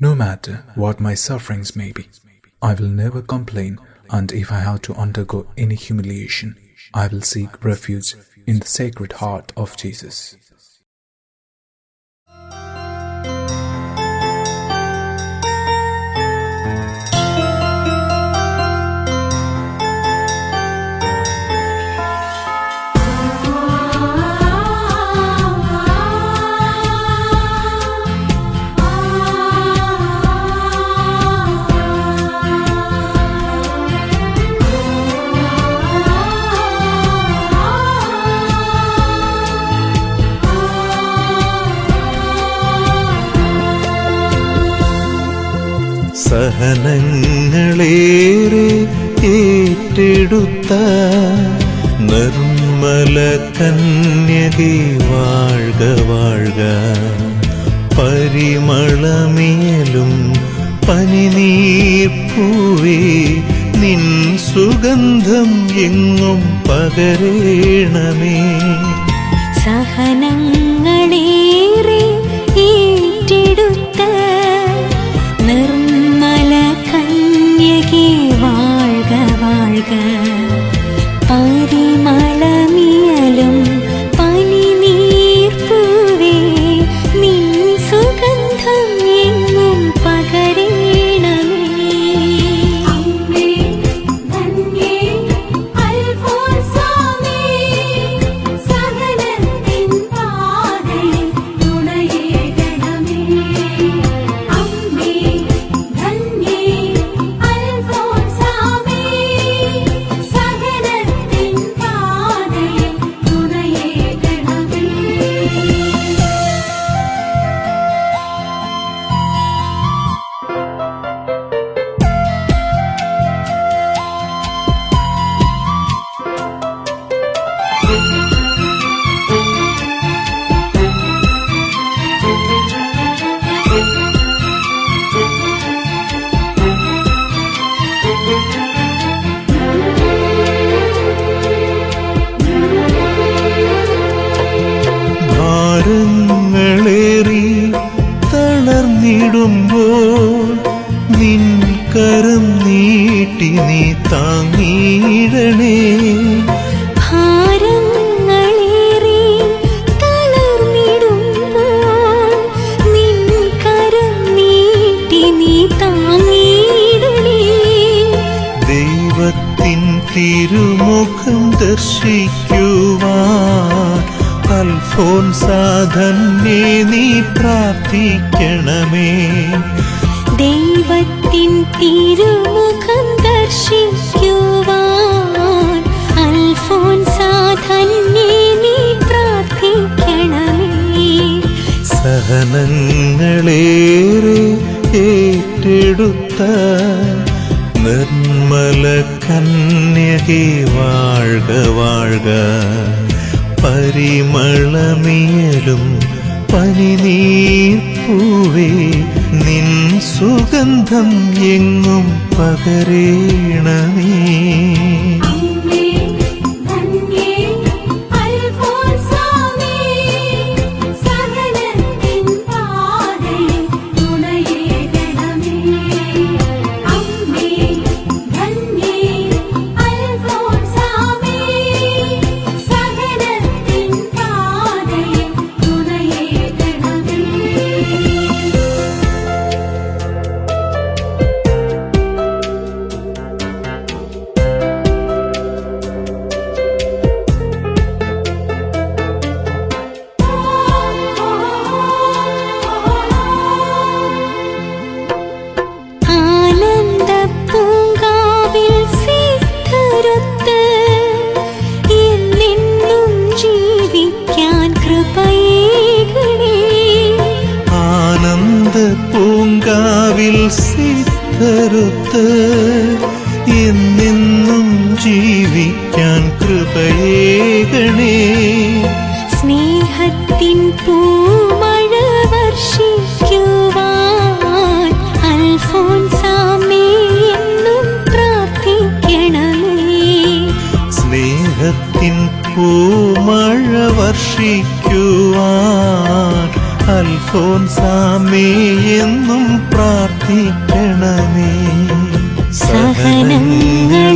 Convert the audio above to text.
No matter what my sufferings may be, I will never complain, and if I have to undergo any humiliation, I will seek refuge in the Sacred Heart of Jesus. സഹനങ്ങളേറെ ഏറ്റെടുത്ത നിർമ്മല കന്യകെ വാഴ്ക വാഴ്ക. പരിമളമേലും പനിനീർപ്പൂവേ നിൻ സുഗന്ധം എങ്ങും പകരേണമേ. വാഴ്ക തളർന്നിടുമ്പോൾ നിൻ കരം നീട്ടി നീ ദൈവത്തിൻ തിരുമുഖം ദർശിക്കുവാൻ അൽഫോൻസാധന്യേ നീ പ്രാർത്ഥിക്കണമേ. ദൈവത്തിൻ തിരുമുഖം ദർശിക്കുവാൻ അൽഫോൻസാധന്യേ നീ പ്രാർത്ഥിക്കണമേ. സഹനങ്ങളേറെ ഏറ്റെടുത്ത നിർമ്മല കന്യകെ വാഴ്ക വാഴ്ക. പരിമളമിയലും പനിനീർപ്പൂവേ നിൻ സുഗന്ധം എങ്ങും പകരേണമേ. സിദ്ധരുത്ത് എന്നെന്നും ജീവിക്കാൻ കൃപയേകണേ സ്നേഹത്തിൻ പൂമഴ വർഷിക്കുവാൻ അൽഫോൻസാമേ എന്നും പ്രാർത്ഥിക്കണമേ. സ്നേഹത്തിൻ പൂമഴ വർഷിക്കുവാൻ അൽഫ അൽഫോൻസാമേ എന്നും പ്രാർത്ഥിക്കണമേ. സഹനങ്ങൾ